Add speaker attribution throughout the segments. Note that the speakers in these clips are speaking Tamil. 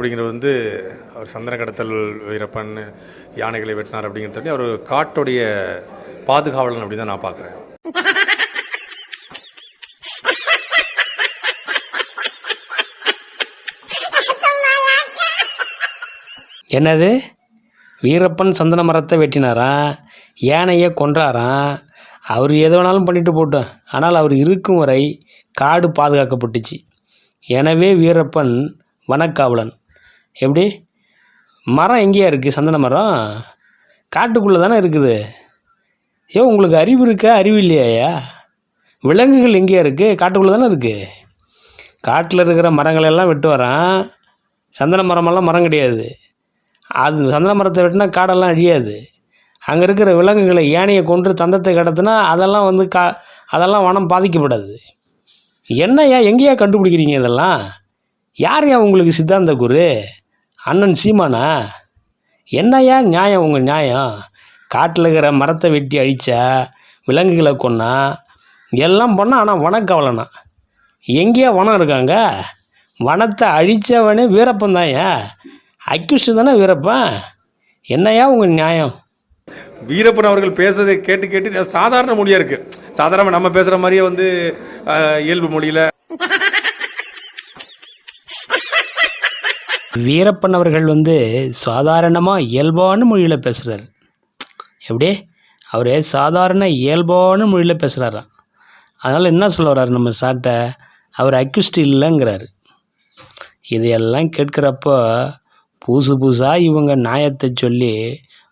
Speaker 1: அப்படிங்கிறது வந்து அவர் சந்தன கடத்தல் வீரப்பன் யானைகளை வெட்டினார் அப்படிங்கிறத தாண்டி அவர் காட்டுடைய பாதுகாவலன் அப்படின்னு தான் நான் பார்க்குறேன்.
Speaker 2: என்னது? வீரப்பன் சந்தன மரத்தை வெட்டினாராம் யானையை கொன்றாராம் அவர் எது வேணாலும் பண்ணிட்டு போட்டோம். ஆனால் அவர் இருக்கும் வரை காடு பாதுகாக்கப்பட்டுச்சு. எனவே வீரப்பன் வனக்காவலன். எப்படி? மரம் எங்கேயா இருக்குது சந்தன மரம்? காட்டுக்குள்ளே தானே இருக்குது. ஏன் உங்களுக்கு அறிவு இருக்கா? அறிவு இல்லையாயா விலங்குகள் எங்கேயா இருக்குது காட்டுக்குள்ளே தானே இருக்குது காட்டில் இருக்கிற மரங்களெல்லாம் வெட்டு வரான். சந்தன மரமெல்லாம் மரம் கிடையாது. அது சந்தன மரத்தை வெட்டினா காடெல்லாம் அழியாது. அங்கே இருக்கிற விலங்குகளை யானையை கொன்று தந்தத்தை கடத்தினா அதெல்லாம் வந்து கா அதெல்லாம் வனம் பாதிக்கப்படாது. என்னய்யா எங்கேயா கண்டுபிடிக்கிறீங்க இதெல்லாம்? ஏன் உங்களுக்கு சித்தாந்த குரு? அண்ணன் சீமானா? என்னய்யா நியாயம் உங்கள் நியாயம்? காட்டில் இருக்கிற மரத்தை வெட்டி அழித்தா விலங்குகளை கொன்னா எல்லாம் பண்ணால் ஆனால் வனக்கவலனா எங்கேயா வனம் இருக்காங்க வனத்தை அழித்தவனே வீரப்பன் தான்யா அக்யூஷன் தானே வீரப்பன்? என்னையா உங்கள் நியாயம்?
Speaker 1: வீரப்பன் அவர்கள் பேசுறதை கேட்டு கேட்டு சாதாரண மொழியாக இருக்குது சாதாரண நம்ம பேசுகிற மாதிரியே வந்து இயல்பு மொழியில்
Speaker 2: வீரப்பன் அவர்கள் வந்து சாதாரணமாக இயல்பான மொழியில் பேசுகிறார் எப்படி அவர் சாதாரண இயல்பான மொழியில் பேசுகிறாராம் அதனால் என்ன சொல்ல வர்றாரு நம்ம சாட்டை அவர் அக்யூஸ்ட் இல்லைங்கிறாரு. இதையெல்லாம் கேட்குறப்போ புதுசு புதுசாக இவங்க நியாயத்தை சொல்லி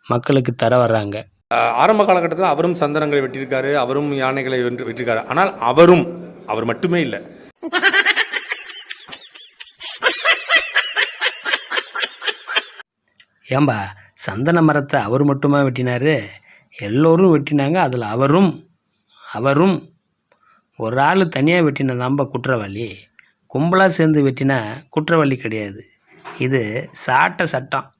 Speaker 2: மக்களுக்கு தர வர்றாங்க.
Speaker 1: ஆரம்ப காலகட்டத்தில் அவரும் சந்தனங்களை வெட்டியிருக்காரு அவரும் யானைகளை வென்று வெட்டியிருக்காரு. ஆனால் அவரும் அவர் மட்டுமே இல்லை.
Speaker 2: ஏம்பா சந்தன மரத்தை அவர் மட்டுமா வெட்டினாரு? எல்லோரும் வெட்டினாங்க அதில் அவரும் அவரும். ஒரு ஆள் தனியாக வெட்டினதாம்பா குற்றவாளி. கும்பலாக சேர்ந்து வெட்டினா குற்றவாளி கிடையாது. இது சாட்ட சட்டம்.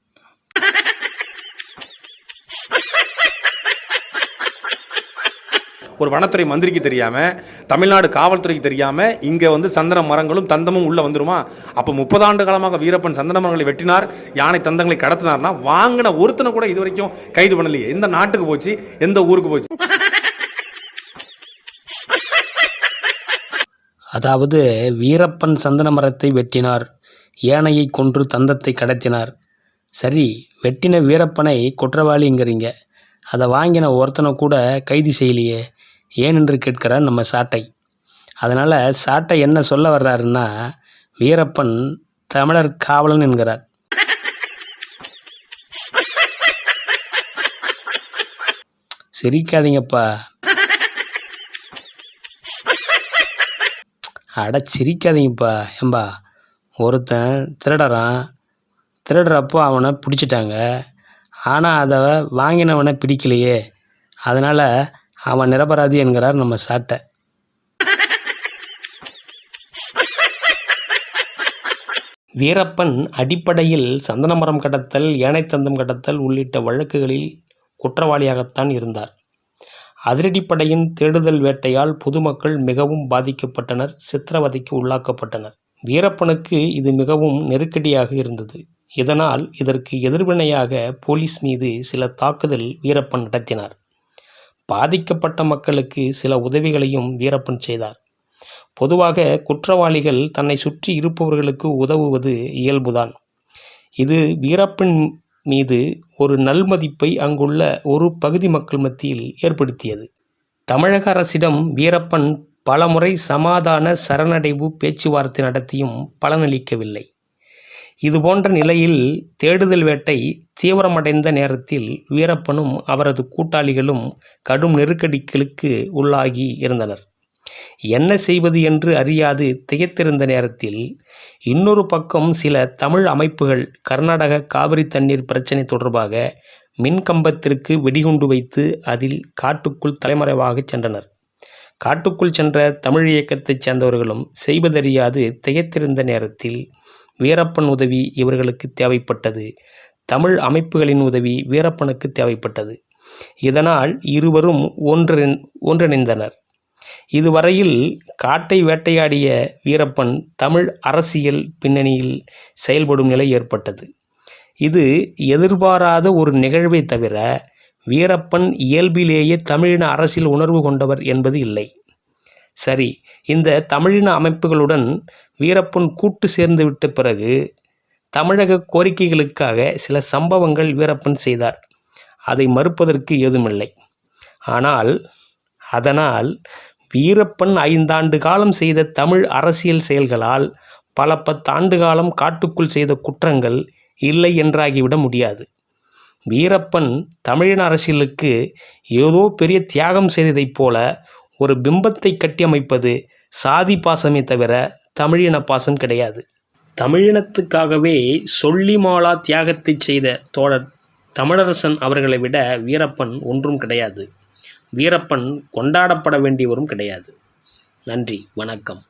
Speaker 1: ஒரு வனத்துறை மந்திரிக்கு தெரியாமல் தமிழ்நாடு காவல்துறைக்கு தெரியாமல் இங்கே வந்து சந்தன மரங்களும் தந்தமும் உள்ளே வந்துருமா? அப்போ முப்பது ஆண்டு காலமாக வீரப்பன் சந்தன மரங்களை வெட்டினார் யானை தந்தங்களை கடத்தினார்னா வாங்கின ஒருத்தனை கூட இது வரைக்கும் கைது பண்ணலையே. எந்த நாட்டுக்கு போச்சு? எந்த ஊருக்கு போச்சு?
Speaker 2: அதாவது வீரப்பன் சந்தன மரத்தை வெட்டினார் யானையை கொன்று தந்தத்தை கடத்தினார். சரி வெட்டின வீரப்பனை குற்றவாளிங்கிறீங்க அதை வாங்கின ஒருத்தனை கூட கைது செய்யலையே. ஏன் என்று கேட்கிறார் நம்ம சாட்டை. அதனால் சாட்டை என்ன சொல்ல வர்றாருன்னா வீரப்பன் தமிழர் காவலன் என்கிறார். சிரிக்காதீங்கப்பா. அட சிரிக்காதீங்கப்பா ஏம்பா. ஒருத்தன் திருடறான். திருடுறப்போ அவனை பிடிச்சிட்டாங்க. ஆனால் அதை வாங்கினவனை பிடிக்கலையே. அதனால் அவன் நிரபராதி என்கிறார் நம்ம சாட்டை. வீரப்பன் அடிப்படையில் சந்தனமரம் கடத்தல் யானைத்தந்தம் கடத்தல் உள்ளிட்ட வழக்குகளில் குற்றவாளியாகத்தான் இருந்தார். அதிரடிப்படையின் தேடுதல் வேட்டையால் பொதுமக்கள் மிகவும் பாதிக்கப்பட்டனர் சித்திரவதைக்கு உள்ளாக்கப்பட்டனர். வீரப்பனுக்கு இது மிகவும் நெருக்கடியாக இருந்தது. இதனால் இதற்கு எதிர்வினையாக போலீஸ் மீது சில தாக்குதல் வீரப்பன் நடத்தினார். பாதிக்கப்பட்ட மக்களுக்கு சில உதவிகளையும் வீரப்பன் செய்தார். பொதுவாக குற்றவாளிகள் தன்னை சுற்றி இருப்பவர்களுக்கு உதவுவது இயல்புதான். இது வீரப்பன் மீது ஒரு நல்மதிப்பை அங்குள்ள ஒரு பகுதி மக்கள் மத்தியில் ஏற்படுத்தியது. தமிழக அரசிடம் வீரப்பன் பலமுறை சமாதான சரணடைவு பேச்சுவார்த்தை நடத்தியும் பலனளிக்கவில்லை. இதுபோன்ற நிலையில் தேடுதல் வேட்டை தீவிரமடைந்த நேரத்தில் வீரப்பனும் அவரது கூட்டாளிகளும் கடும் நெருக்கடிகளுக்கு உள்ளாகி இருந்தனர். என்ன செய்வது என்று அறியாது திகைத்திருந்த நேரத்தில் இன்னொரு பக்கம் சில தமிழ் அமைப்புகள் கர்நாடக காவிரி தண்ணீர் பிரச்சினை தொடர்பாக மின்கம்பத்திற்கு வெடிகுண்டு வைத்து அதில் காட்டுக்குள் தலைமறைவாகச் சென்றனர். காட்டுக்குள் சென்ற தமிழ் இயக்கத்தைச் சேர்ந்தவர்களும் செய்வதறியாது திகைத்திருந்த நேரத்தில் வீரப்பன் உதவி இவர்களுக்கு தேவைப்பட்டது. தமிழ் அமைப்புகளின் உதவி வீரப்பனுக்கு தேவைப்பட்டது. இதனால் இருவரும் ஒன்றின் ஒன்றிணைந்தனர். இதுவரையில் காட்டை வேட்டையாடிய வீரப்பன் தமிழ் அரசியல் பின்னணியில் செயல்படும் நிலை ஏற்பட்டது. இது எதிர்பாராத ஒரு நிகழ்வை தவிர வீரப்பன் இயல்பிலேயே தமிழின அரசியல் உணர்வு கொண்டவர் என்பது இல்லை. சரி இந்த தமிழின அமைப்புகளுடன் வீரப்பன் கூட்டு சேர்ந்து விட்ட பிறகு தமிழக கோரிக்கைகளுக்காக சில சம்பவங்கள் வீரப்பன் செய்தார். அதை மறுப்பதற்கு ஏதுமில்லை. ஆனால் அதனால் வீரப்பன் ஐந்தாண்டு காலம் செய்த தமிழ் அரசியல் செயல்களால் பல பத்தாண்டு காலம் காட்டுக்குள் செய்த குற்றங்கள் இல்லை என்றாகிவிட முடியாது. வீரப்பன் தமிழின அரசியலுக்கு ஏதோ பெரிய தியாகம் செய்ததைப் போல ஒரு பிம்பத்தை கட்டியமைப்பது சாதி பாசமே தவிர தமிழின பாசம் கிடையாது. தமிழினத்துக்காகவே சொல்லி மாளா தியாகத்தை செய்த தோழர் தமிழரசன் அவர்களை விட வீரப்பன் ஒன்றும் கிடையாது. வீரப்பன் கொண்டாடப்பட வேண்டியவரும் கிடையாது. நன்றி வணக்கம்.